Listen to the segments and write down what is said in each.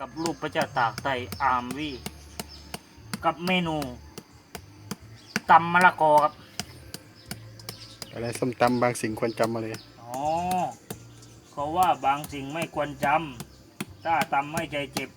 กับรูปพระเจ้าตากไตรอาร์มวีกับเมนูตำมะละกอครับอะไรส้มตำบางสิ่งควรจำมาเลยอ๋อเขาว่าบางสิ่งไม่ควรจำถ้าตำไม่ใจเจ็บ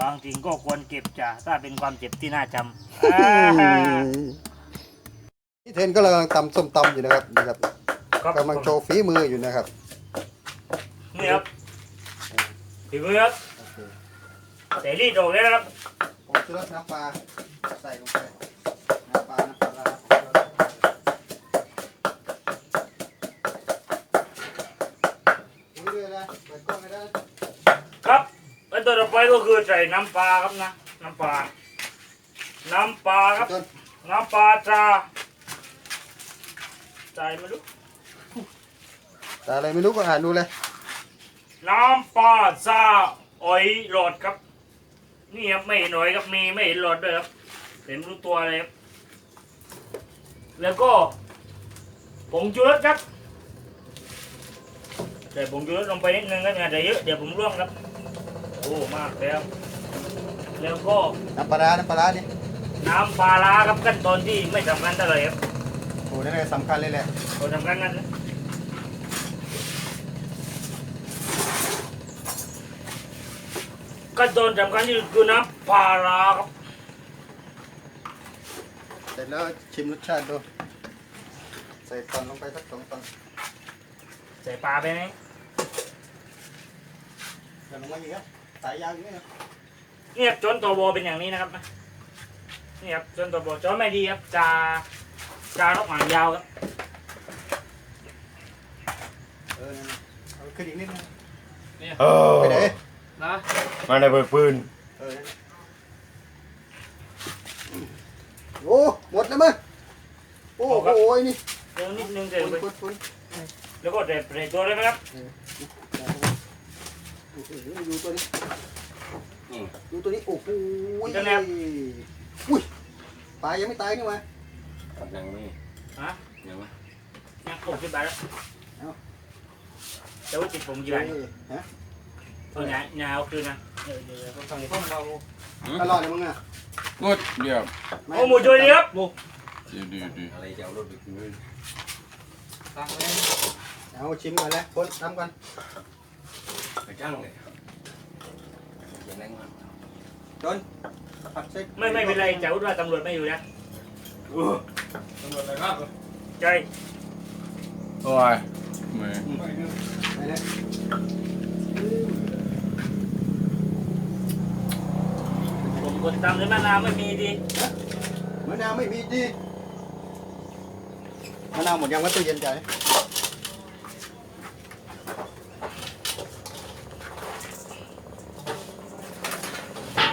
บางสิ่งก็ควรเก็บจ้ะถ้าเป็นความเจ็บที่น่าจำอ่าพี่เทนก็กำลังตำส้มตำอยู่นะครับนะครับครับกำลังโชว์ฝีมืออยู่นะครับนี่ครับถือมือครับ เสรีโดดเลยนะครับผมจะรดน้ำปลาใส่ลงไปน้ำปลาน้ำปลาร้าเรื่อยๆนะเปิดกล้องให้ได้ครับอันต่อไปก็คือใส่น้ำปลาครับนะน้ำปลาน้ำปลาครับนน้ำปลาตราใส่ไม่รู้แต่อะไรไม่รู้ก็อ่านดูเลยน้ำปลาซาอ้อยหลอดครับ นี่ครับไม่เห็นหน่อยครับมีไม่เห็นหลอดด้วยครับเห็นรู้ตัวเลยครับแล้วก็ผงชูรสครับใส่ผงชูรสลงไปนิดนึงครับอย่าใส่เยอะเดี๋ยวผมร่วงครับโอ้มากแล้ว แล้วก็น้ำปลาร้าน้ำปลาร้านี่น้ำปลาร้าครับขั้นตอนที่ไม่สำคัญเท่าไหร่ครับโอ้นั่นแหละสำคัญเลยแหละตัวสำคัญนั้นนะ ขั้นตอนสำคัญที่สุดคือน้ำปลาร้าครับเสร็จแล้วชิมรสชาติดู ใส่ตอนลงไปสักสองตอนใส่ปลาไปไหมเดี๋ยวลงมาอีกครับสายยาวอยู่นี่นะนี่ครับจนตัวโบเป็นอย่างนี้นะครับนี่ครับจนตัวโบจนไม่ดีครับจาจานกหางยาวครับเออนั่นน่ะเอาขึ้นอีกนิดนึงเออไปไหน นะมาในเปิดปืนเออนั่นน่ะโอ้หมดแล้วมั้งโอ้โหนี่เดี๋ยวนิดนึงใส่ลงไปปุ้นปุ้นแล้วก็ใส่ใส่ตัวได้ไหมครับโอ้โหดูตัวนี้ดูตัวนี้โอ้โหอุ้ยปลายังไม่ตายนี่มายังไม่ฮะยังไม่นักหกสิบบาทแล้วเอาแต่ว่าติดผมกี่บาทเอ้ยฮะ เอาหนาหนาเอาคืนนะเดี๋ยวเดี๋ยวเดี๋ยวผมสั่งข้าวเบาตลอดเลยมึงอะงดเดียวโอ้หมูช่วยดีครับหมูดีดีดีอะไรจะเอารถไปคืนตักเลยเอาชิมก่อนเลยคนทำก่อนไปจ้างเลยยังไงมันจนผัดเส้นไม่ไม่เป็นไรจะพูดว่าตำรวจไม่อยู่นะตำรวจอะไรครับใช่โอ้ยไม่ไปเลย ผมกดตามเลยมะนาวไม่มีดีมะนาวไม่มีดีมะนาวหมดยังว่าตู้เย็นใจ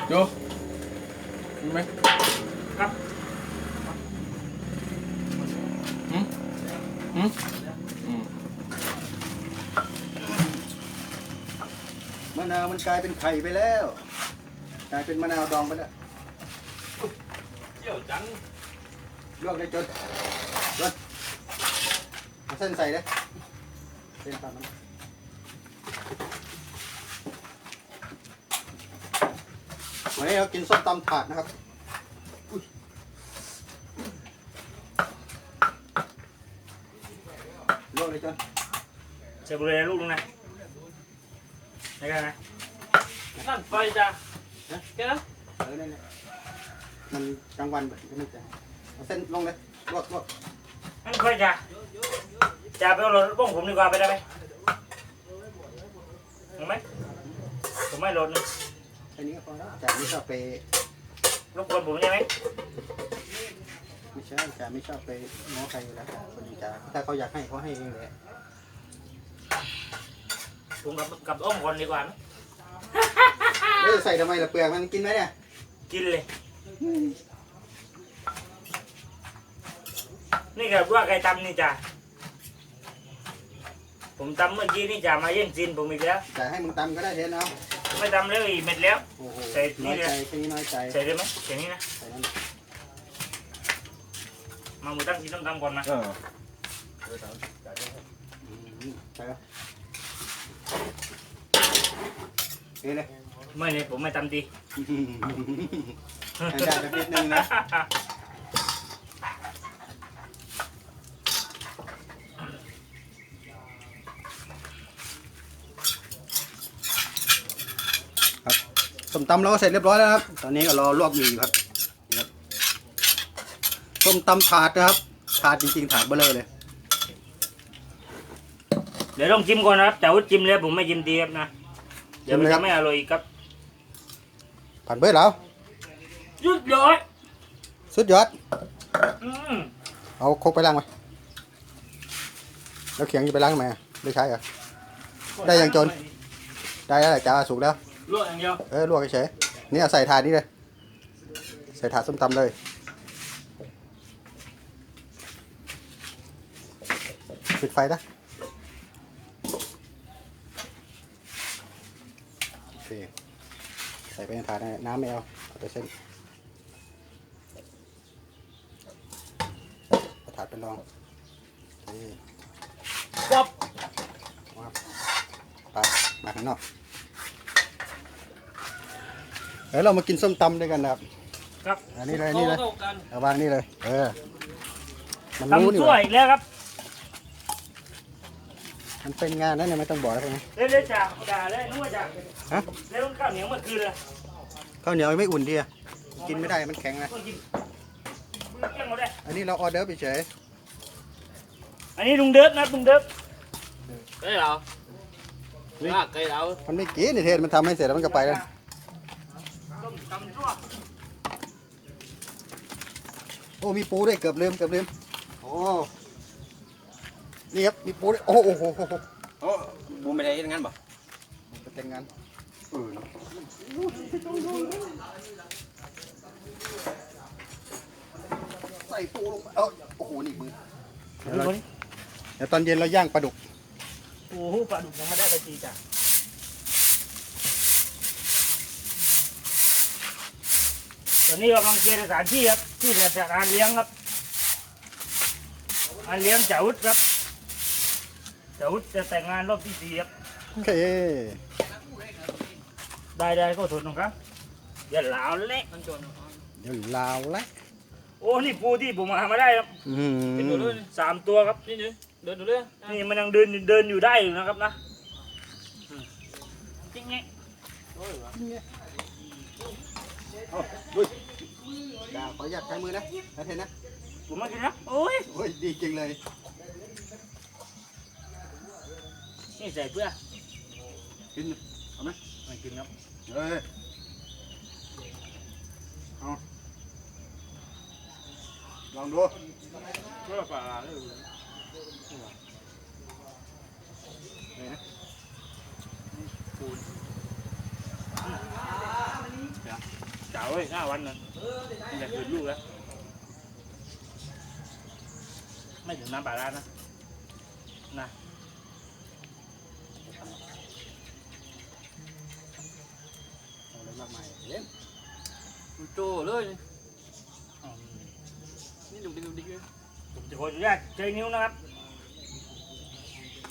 โยมีไหมครับหืมหืมอืมมะนาวมันกลายเป็นไข่ไปแล้ว กลายเป็นมะนาวดองไปแล้วเที่ยวจังลวกได้จนจนเอาเส้นใส่เลยเส้นตัดมันวันนี้เรากินส้มตำถาดนะครับอุ๊ยลวกเลยจนใส่บุหรี่ลูกนึงนะได้กันนะนั่นไฟจ้ะ แค่นั้นเออนั่นแหละมันกลางวันแบบนี้ไม่ใช่เอาเส้นลงเลยลวกลวกนั่นไฟจ้ะจ่าไปเอารถบ้องผมดีกว่าไปได้ไหมเอาไหมผมไม่รถนึงแค่นี้ก็พอแล้วแต่ไม่ชอบไปรบกวนผมใช่ไหมไม่ใช่จ่าไม่ชอบไปง้อใครอยู่แล้วคนจ่าถ้าเขาอยากให้เขาให้เองแหละผมกับกับอ้อมคนดีกว่านะ เอ้ยใส่ทำไมล่ะเปลือกมันกินไหมเนี่ย กินเลย นี่ครับว่าใครทำนี่จ้ะผมทำเมื่อกี้นี่จ่ามาแย่งซีนผมอีกแล้วจ่ายให้มึงตำก็ได้เทนเอาไม่ทำแล้วอีกเม็ดแล้ว โอ้โหใส่นี่น้อยเลย ใจแค่นี้น้อยใจใส่ได้ไหมใส่นี่นะ ใส่นั่นมาหมูตั้งกินต้องทำก่อนนะเอออืมใส่แล้วเทเลย ไม่เลยผมไม่ทำดี ให้ได้สักนิดนึงนะครับส้มตำเราก็เสร็จเรียบร้อยแล้วครับ ตอนนี้ก็รอลวกหมี่อยู่ครับนี่ครับ ส้มตำถาดนะครับ ถาดจริงๆถาดเบลอเลย เดี๋ยวต้องจิ้มก่อนนะครับ แต่ว่าจิ้มแล้วผมไม่จิ้มดีครับนะ เดี๋ยวมันจิ้มเลยครัจะบไม่อร่อยอีกครับ ผ่านเบิดแล้วยุดยอดสุดยอด อืมเอาโคกไปล้างไหมแล้วเขียงจะไปล้างทำไมอะไม่ใช่เหรอ ได้ยังจน ได้แล้วแหละจ้าสุกแล้ว ลวกอย่างเดียวเออลวกเฉยๆนี่เอาใส่ถาดนี้เลย ใส่ถาดส้มตำเลย ปิดไฟนะโอเค ใส่ไปในถาดนะน้ำไม่เอาเอาแต่เส้นเอาถาดเป็นรองโอเคป๊อบไปมาข้างนอกเดี๋ยวเรามากินส้มตำด้วยกันนะครับ ครับอันนี้เลยอันนี่เลยเข้ากันเอาวางนี่เลย เออมันรู้ทำนี่ช่หวยว่าอีกแล้วครับ มันเป็นงานนั่นเนี่ยไม่ต้องบอกแล้วใช่ไหมเล่นเล่นจ่าจ่าเล่นนึกว่าจ่าฮะเล่นข้าวเหนียวเมื่อคืนเลยข้าวเหนียวยังไม่อุ่นดีอะกินไม่ได้มันแข็งนะต้องกินมือเกี้ยงเราได้อันนี้เราออเดอร์ไปเฉยอันนี้ลุงเดิร์ฟนะลุงเดิร์ฟ cái đâu à, cây đâu มันไม่กินนี่เทศมันทำให้เสร็จแล้วมันก็ไปแล้วต้มตำชั่วโอ้มีปูด้วยเกือบลืมเกือบลืมโอ้ นี่ครับมีปูด้วยโอ้โหโอ้โหโอ้โห Ồ, bố mày đây ngắn bảo เป็นแต่งงานเออเนอะใส่ปูลงไปเอ้าโอ้โหนี่มือเดี๋ยวเราเดี๋ยวตอนเย็นเราย่างปลาดุกโอ้โหปลาดุกยังไม่ได้ไปจีจ้ะตอนนี้กำลังเจรสถานที่ครับที่จะจัดงานเลี้ยงครับงานเลี้ยงจ่าวุฒครับ จ่าวุฒจะแต่งงานรอบที่สี่ครับโอเคได้ได้ก็ทนนะครับอย่าหลาวเละเดี๋ยวลาวแล้วโอ้นี่ปูที่ผมหามาได้ครับอืมสามตัวครับนี่นี่เดินดูเลยนี่มันยังเดินเดินอยู่ได้อยู่นะครับนะอืมจริงไงเอาลุยดาวขออนุญาตใช้มือนะนะเทนนะผมมากินนะโอ้ยโอ้ยดีจริงเลย นี่ใส่เพื่อกินเอาไหมไม่กินครับเอ้ยเอาลองดูเพื่อปลาเลยนี่นะเจ้าเว้ยห้าวันนะมันจะคืนลูกแล้วไม่ถึงน้ำปลาร้านะนะ เอาอะไรมากมายเล่น Trô lên อืม Đi đục đi đục đi ผมจะขออนุญาตใช้นิ้วนะครับ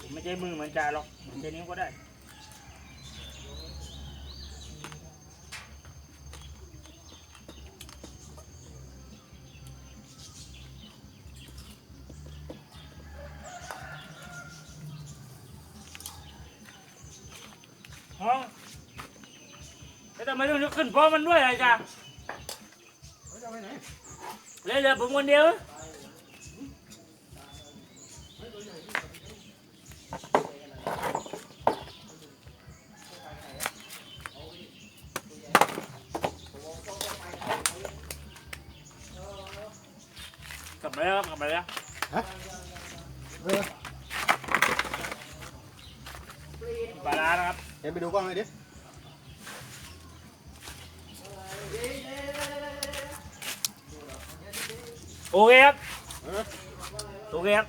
ผมไม่ใช้มือเหมือนจ่าหรอกผมใช้นิ้วก็ได้ฮะแล้วทำไมต้องยกขึ้นเพร้อมมันด้วยอะไรจ้ะ เลยเหลือผมคนเดียวกลับมาแล้วครับกลับมาแล้วฮะเออปลาร้านะครับ เดี๋ยวไปดูกล้องเลยดิ โอเคครับโอเคครับ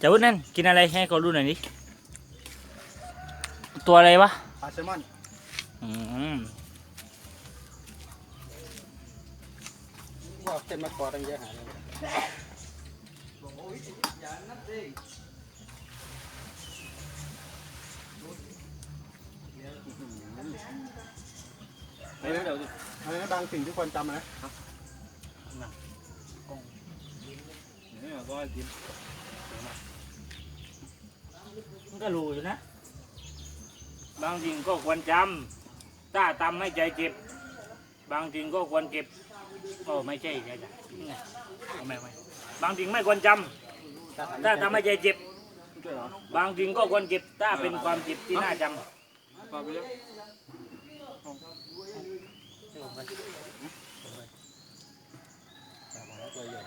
จะวุ้นนั่นกินอะไรให้เขาดูหน่อยดิตัวอะไรวะปลาแซลมอนอืมว่าเต็มมากอตั้งเยอะหาเลย โางสิ่งที่ควรจำนะเนี่ยก็กินมันก็รู้อยู่นะ บางสิ่งก็ควรจำถ้าทำให้ใจเจ็บ บางสิ่งก็ควรเก็บโอ้ไม่ใช่ใช่จ้ะนี่ไงเอาไม่ไม่บางสิ่งไม่ควรจำถ้าทำให้ใจเจ็บช่วยเหรอบางสิ่งก็ควรเก็บถ้าเป็นความเจ็บที่น่าจำ ปลาไปแล้ว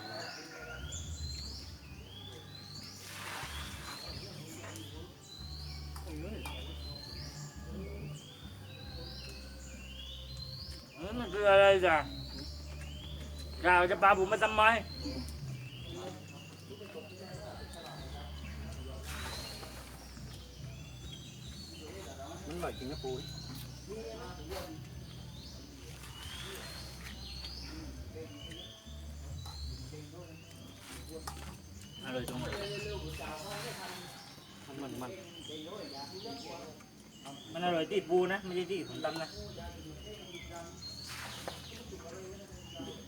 เออมันคืออะไรจ้ะกล่าวจะปาผมมาทำไม มัน อร่อยจังมันมันมันอร่อยที่ปูนะ ไม่ใช่ที่ผมทำนะ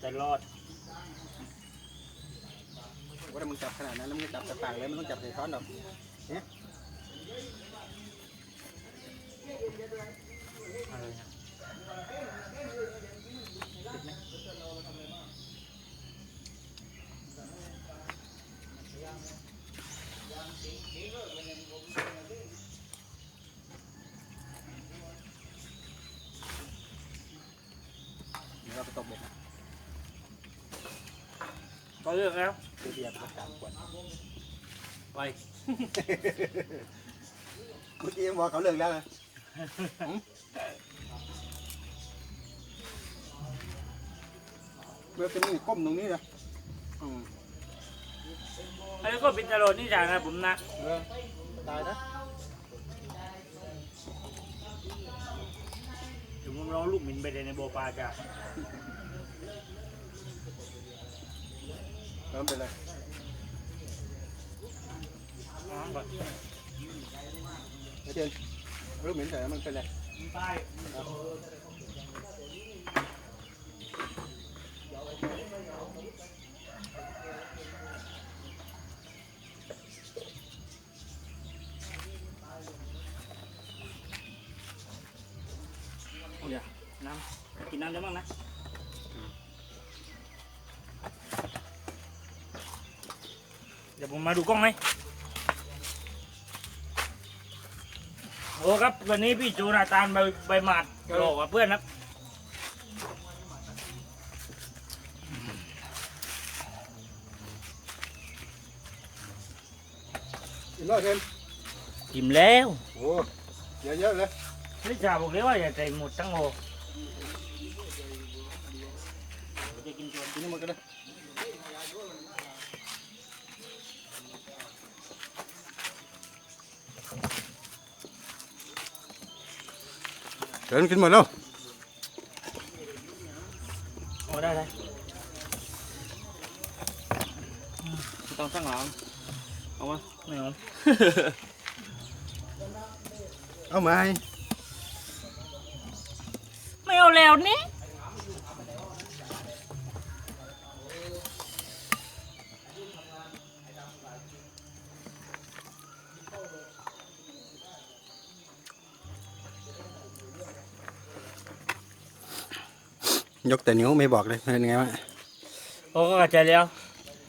แต่รอดว่ามึงจับขนาดนั้นแล้วมึงจับแต่ปากเลยมันต้องจับใส่ช้อนหรอกอร่อยนะ เดี๋ยวเราไปตบเบ็ดนะ ก็เลือกแล้วเบียร์มาสามขวดไปเมื่อกี้ยังบอกเขาเลิกแล้วนะเมื่อเป็นนี่ก้มตรงนี้นะอืมอันนี้ก็เป็นอร่อยนี่อย่างนะผมนะเออตายนะเดี๋ยวผมลองลูกหมินไปเลยในโบปลาจ้ะ เริ่มไปเลยอ๋อก่อนไอ้เจนรูปเหม็นใส่แล้วมันเป็นไรใต้เดี๋ยวน้ำกินน้ำได้บ้างนะ เดี๋ยว ผมมาดูกล้องไหมโอ้ครับ วันนี้พี่จูนาตานใบใบหมาดหลอกกับเพื่อนครับอีกรอบเจนกินแล้วโอ้เยอะๆเลยพี่จ่าบอกเลยว่าอย่าใส่หมดทั้งโหจะกินจนกินให้หมดกันเลย เดินกินหมดแล้วโอ้ได้เลยต้องตั้งหลังเอามา ไม่เอา เอาไหม ไม่เอาแล้วนี่ ยกแต่นิ้วไม่บอกเลยเป็นไงวะโอ้ก็เข้าใจแล้ว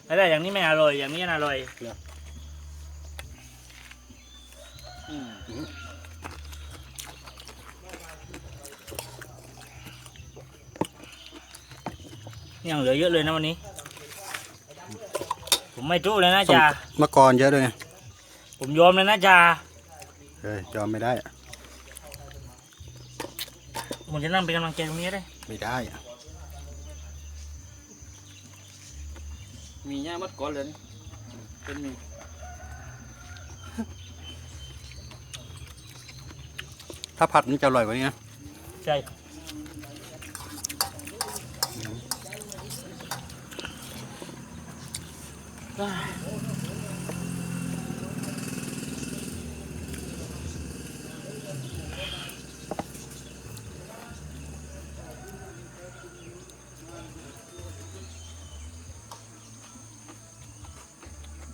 แล้วอย่างนี้ไม่อร่อยอย่างนี้น่าอร่อยอืมยังเหลือเยอะเลยนะวันนี้ ผมไม่จู้เลยนะจ่าเมื่อก่อนเยอะด้วยไงผมยอมเลยนะจ่าเฮ้ยยอมไม่ได้อะผมจะนั่งเป็นกำลังใจตรงนี้ได้ ไม่ได้อะ มีหญ้ามัดก่อนเลยนี่เป็นมีถ้าผัดมันจะอร่อยกว่านี้นะใช่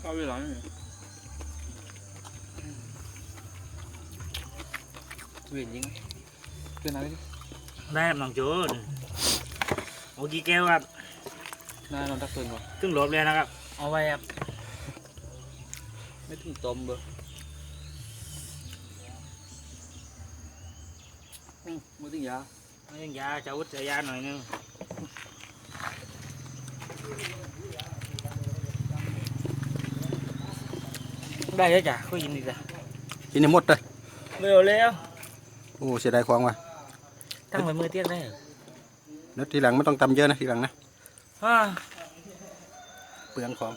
เอาเวลาไม่มี เวียนยิงเป็นอะไรดิได้ครับน้องโจนโอกี่แก้วครับนายนอนตักเตือนก่อนครึ่งรอบเลยนะครับ เอาไว้ครับ ไม่ถึงต้มเบอร์อืมไม่ถึงยาไม่ต้องยาจะอุดจะยาหน่อยนึงได้แล้วจ้ะคุยกินดีจ้ะกินให้หมดเลยเร็วแล้ว โอ้เสียดายของว่ะตั้งไว้มือเตี้ยงได้เหรอแล้วทีหลังไม่ต้องตำเยอะนะทีหลังนะอ่าเปลืองของ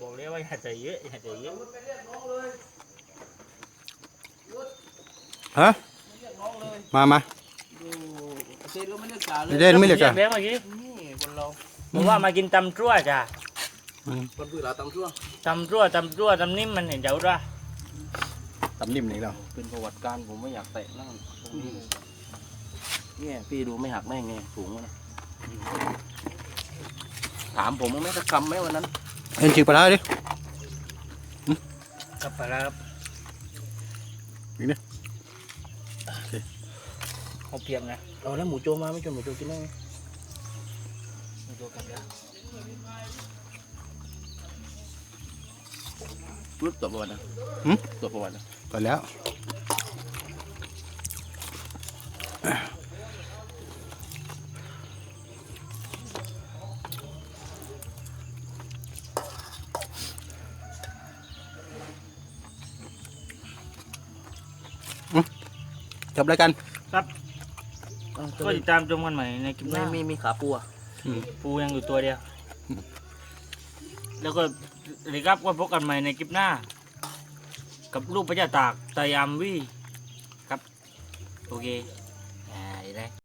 บอกเลยว่าอย่าใจเยอะอย่าใจเยอะฮะมามาเซ็นก็ไม่เลือกจ่าเลไม่ยเด่นไม่เหลือจ้ะเลี้ยงเมื่อกี้นี่คนเราผมว่ามากินตำซั่วจ้ะอืมคนพื้นเราตำชั่วตำซั่วตำซั่วตำนิ่มมันเห็นเจ้าด้วย ตำนิ่มนี่เราเป็นประวัติการผมไม่อยากแตะนั่งตรงนี้เลยเนี่ยพี่ดูไม่หักแม่งไงสูงวะนะถามผมว่าไม่สักคำไหมวันนั้นเอ็นฉีกปลาร้าดิกับปลาร้าครับอีกนิดเขาเพียงนะเอาแล้วหมูโจมาไม่จนหมูโจกินได้ไหมหมูโจกลับแล้ว รู้ตัวประวัตินะหืมตัวประวัตินะก่อนแล้วอืมจบรายการก็ติดตามชมกันใหม่ในคลิปหไม่น้ามีมีขาปูอะอืมปูยังอยู่ตัวเดียว แล้วก็ สวัสดีครับก็พบกันใหม่ในคลิปหน้า กับลูกพระเจ้าตากตายามวี่ครับ โอเค อ่าได้